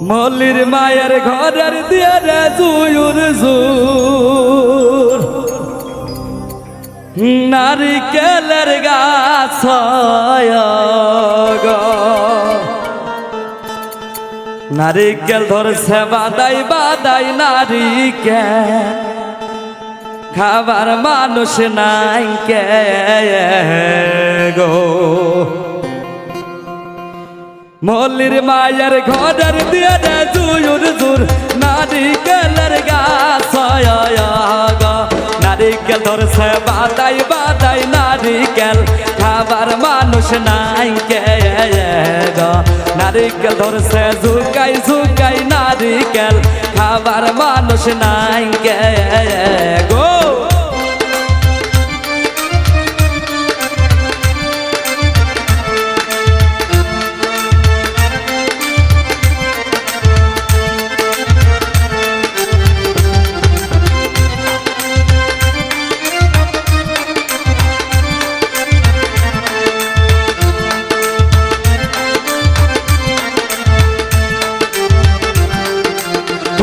মল্লির মায়ের ঘরের দিয়ে রে জুয়ুর জুর। নারিকেলের গাছ। নারিকেল ধরছে বাদাই বাদাই নারিকেল। খাবার মানুষ নাই কে গো। মল্লির মায়ের ঘরের দিয়ে জুয়ুর জুর নারিকেলের গাছ হয় গো। নারিকেল ধরছে বাদাই বাদাই নারিকেল খাবার মানুষ নাই কে। নারিকেল ধরছে ঝুকাই ঝুকাই নারিকেল খাবার মানুষ নাই কে গো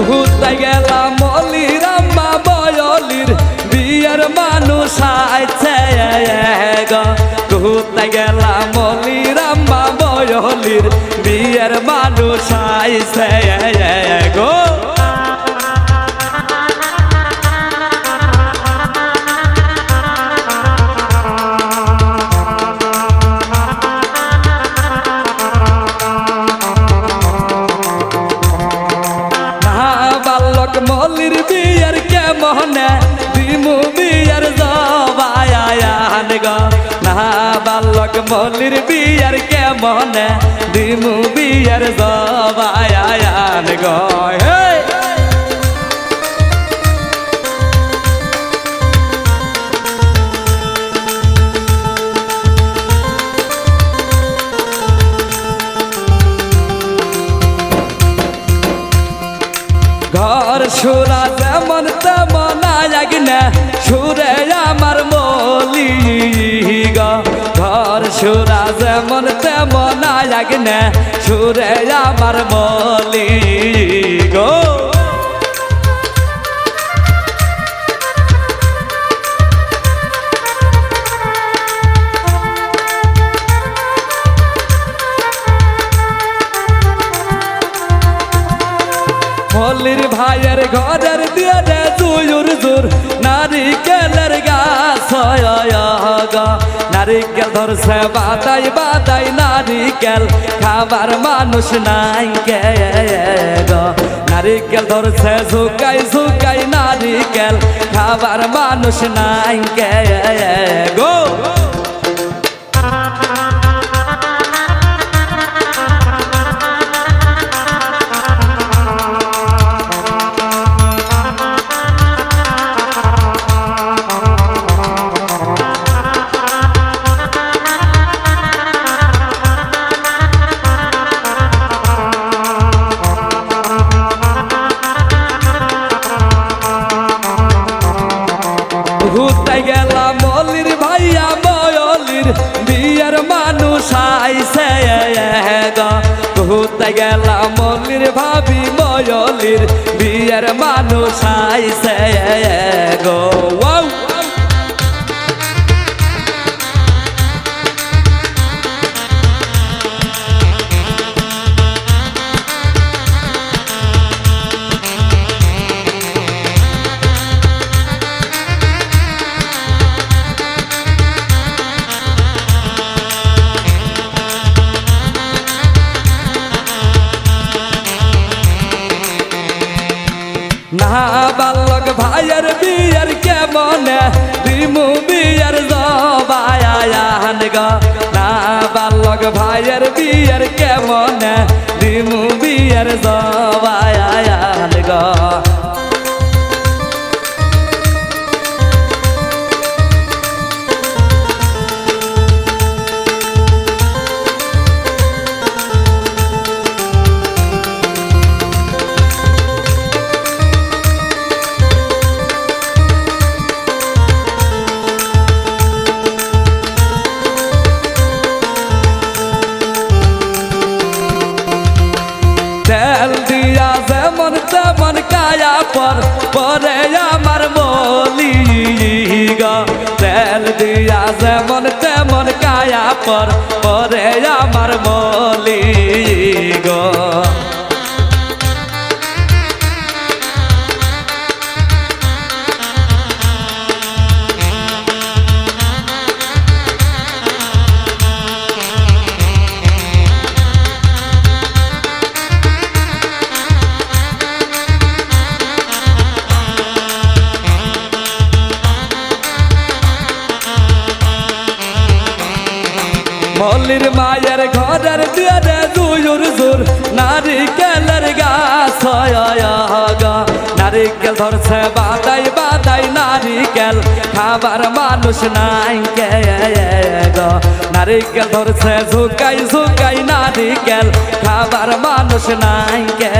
ঘুরতে গেলাম মলির আম্মা বয়লির বিয়ের মানুষ আইছে গো। গেলাম মলির আম্মা বয়লির বিয়ের মানুষ আইছে কে মহনে দিমু বিয়ের জবায়ান গো। না বালক মল্লির বিয়ের কে মহনে দিমু বিয়ের জবায়ান গো। হে ঘর সুরা যেমন তেমন আগে সুরে আমার মলি গো ঘর সুরা যেমন তেমন আগে সুরে আমার মলি গো মল্লির ভাইয়ের ঘরের দিয়ে জুয়ুর জুর। নারিকেলের গাছ। নারিকেল ধরছে বাদাই বাদাই নারিকেল। খাবার মানুষ নাই কে নারিকেল ধরছে ঝুকাই ঝুকাই নারিকেল। খাবার মানুষ নাই কে গো। ঘুরতে গেলাম মলির ভাবি ময়লির? বিয়ের মানুষ আইসে গো না বালক ভাইয়ের বিয়ের কেমনে? রিমু বিয়ের জবায়ান গ। না বালক ভাইয়ের বিয়ের কেমনে? রিমু বিয়ের জবায়ান পর পরে আমার মলি গো তেল দিয়া যেমন তেমন কায়া পরে মল্লির মায়ের ঘরের দুয়ারে দুয়ুর জোর। নারিকেলের গাছ নারিকেল ধরছে বাদাই বাদাই নারিকেল। খাবার মানুষ নাই কে নারিকেল ধরছে ঝুকাই ঝুকাই নারিকেল। খাবার মানুষ নাই কে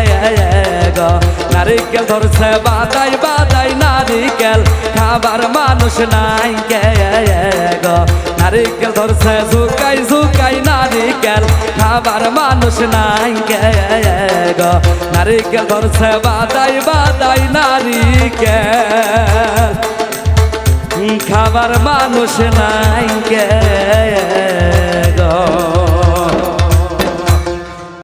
নারিকেল ধরছে বাদাই বাদাই নারিকেল। খাবার মানুষ নাই কে নারিকেল ধরছে, ঝুকাই ঝুকাই নারিকেল। খাবার মানুষ নাই গো? নারিকেল ধরছে, বাদাই বাদাই নারিকেল। খাবার মানুষ নাই গো?